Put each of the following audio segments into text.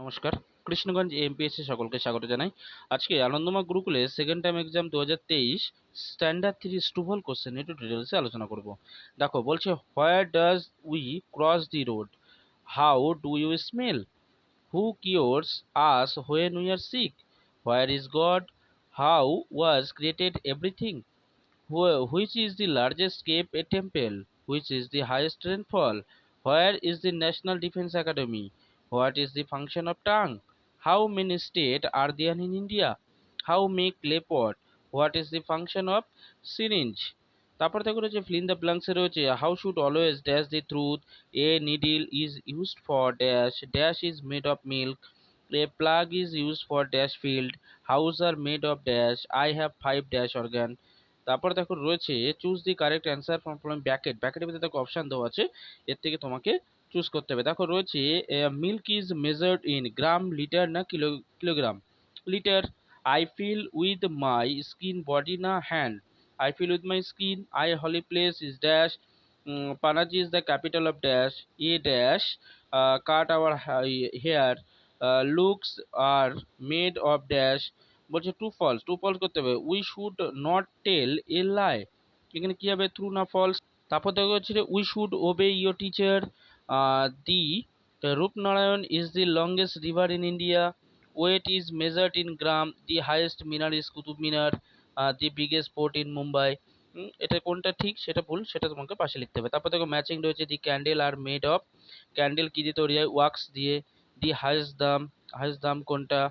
নমস্কার। কৃষ্ণগঞ্জ এমপিএসসি সকলকে স্বাগত জানাই। আজকে আনন্দমা গুরুকুলে সেকেন্ড টাইম এক্সাম দু হাজার তেইশ স্ট্যান্ডার্ড থ্রি স্টুভল কোশ্চেন একটু ডিটেলসে আলোচনা করব। দেখো, বলছে where does we cross the road how do you smell who cures us when we are sick where is God how was created everything which is the largest cape a temple? Which is the highest rainfall? Where is the national defence academy? Is the function of tongue? How many states are there in india? How make clay pot what is the function of syringe? তারপর দেখো রয়েছে fill in the ব্ল্যাঙ্কসে রয়েছে how should always dash the truth a needle is used for dash dash is made of milk a plug is used for dash field house are made of dash I have five dash organ তারপর দেখো রয়েছে choose the correct answer from from bracket ব্যাকেটের ভিতরে দেখো option দেওয়া আছে। এর থেকে তোমাকে চুজ করতে হবে। দেখো রয়েছে milk is measured in gram litre না kilo kilogram litre I feel with my skin body না hand I feel with my skin I holy place is dash Panaji is the capital of dash a dash cut our hair looks are made of dash বলছে true false true false করতে হবে। We should not tell a lie এখানে কী হবে? True না false তারপর দেখা হচ্ছে we should obey your teacher the Rupnarayan is the longest river in India weight is measured in gram the highest minar is Qutub Minar the biggest port in Mumbai এটা কোনটা ঠিক, সেটা ভুল, সেটা তোমাকে পাশে লিখতে হবে। তারপর দেখো ম্যাচিং রয়েছে the candle are made of candle কী দিয়ে তৈরি হয়? ওয়াক্স দিয়ে দি হাইয়েস্ট দাম হাইয়েস্ট দাম কোনটা?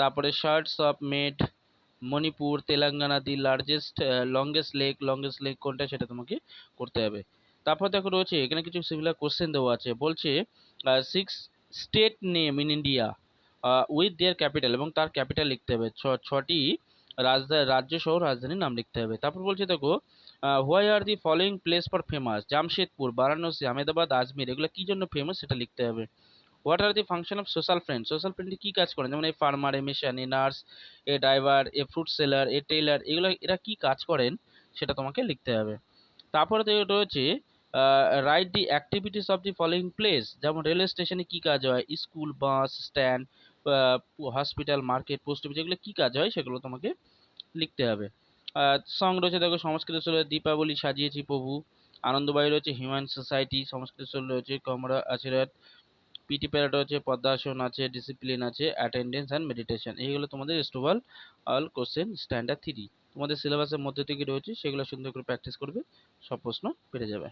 তারপরে shirts of made Manipur, Telangana the largest longest lake longest lake কোনটা সেটা তোমাকে করতে হবে। তারপর দেখো রয়েছে, এখানে কিছু সিমিলার কোশ্চেন দেওয়া আছে। বলছে six state name in India with their capital এবং তার ক্যাপিটাল লিখতে হবে। ছ, ছটি রাজধানী রাজ্য সহ রাজধানীর নাম লিখতে হবে। তারপর বলছে দেখো why are the following place for famous Jamshedpur, Varanasi, Ahmedabad, Ajmer, এগুলো কী জন্য ফেমাস সেটা লিখতে হবে। What are the function of social friend social ফ্রেন্ডে কী কাজ করেন যেমন এই farmer a mason a nurse a driver a fruit seller a tailor এগুলো, এরা কী কাজ করেন সেটা তোমাকে লিখতে হবে। তারপরে রয়েছে write the activities of the following place যেমন রেলওয়ে স্টেশনে কী কাজ হয়? School bus stand hospital market post office এগুলো কী কাজ হয় সেগুলো তোমাকে লিখতে হবে। সং রয়েছে, দেখো, সংস্কৃত শৈলী দীপাবলি সাজিয়েছি প্রভু। আনন্দবায়ু রয়েছে হিউম্যান সোসাইটি সংস্কৃত শৈলী রয়েছে, কমরা আশীর্বাদ পিটি প্যারেড আছে পদ্মাসন আছে ডিসিপ্লিন আছে অ্যাটেন্ডেন্স অ্যান্ড মেডিটেশন এইগুলো তোমাদের স্টোভাল অল কোশ্চেন স্ট্যান্ডার্ড থ্রি তোমাদের সিলেবাসের মধ্যে থেকে রয়েছে, সেগুলো সুন্দর করে প্র্যাকটিস করবে, সব প্রশ্ন পেরে যাবে।